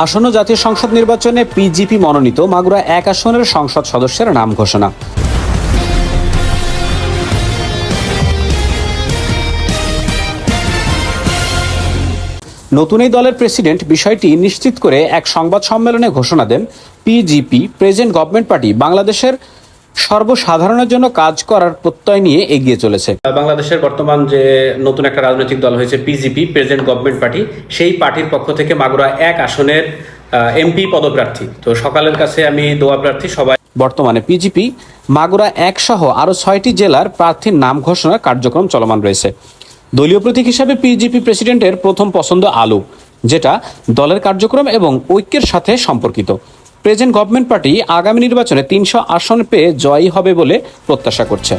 আসন্ন জাতীয় সংসদ নির্বাচনে পিজিপি মনোনীত মাগুরা এক আসনের সংসদ সদস্যের নাম ঘোষণা। নতুন এই দলের প্রেসিডেন্ট বিষয়টি নিশ্চিত করে এক সংবাদ সম্মেলনে ঘোষণা দেন পিজিপি, প্রেজেন্ট গভর্নমেন্ট পার্টি, বাংলাদেশের সর্বসাধারণের জন্য কাজ করার প্রত্যয় নিয়ে এগিয়ে চলেছে। বাংলাদেশের বর্তমান যে নতুন একটা রাজনৈতিক দল হয়েছে পিজিপি প্রেজেন্ট গভর্নমেন্ট পার্টি সেই পার্টির পক্ষ থেকে মাগুরা এক আসনের এমপি পদপ্রার্থী। তো সকালের কাছে আমি দোয়া প্রার্থী সবাই বর্তমানে পিজিপি মাগুরা এক সহ আরও ছয়টি জেলার প্রার্থীর নাম ঘোষণার কার্যক্রম চলমান রয়েছে। দলীয় প্রতীক হিসাবে পিজিপি প্রেসিডেন্টের প্রথম পছন্দ আলু যেটা দলের কার্যক্রম এবং ঐক্যের সাথে সম্পর্কিত। প্রেজেন্ট গভর্নমেন্ট পার্টি আগামী নির্বাচনে তিনশো আসন পেয়ে জয়ী হবে বলে প্রত্যাশা করছে।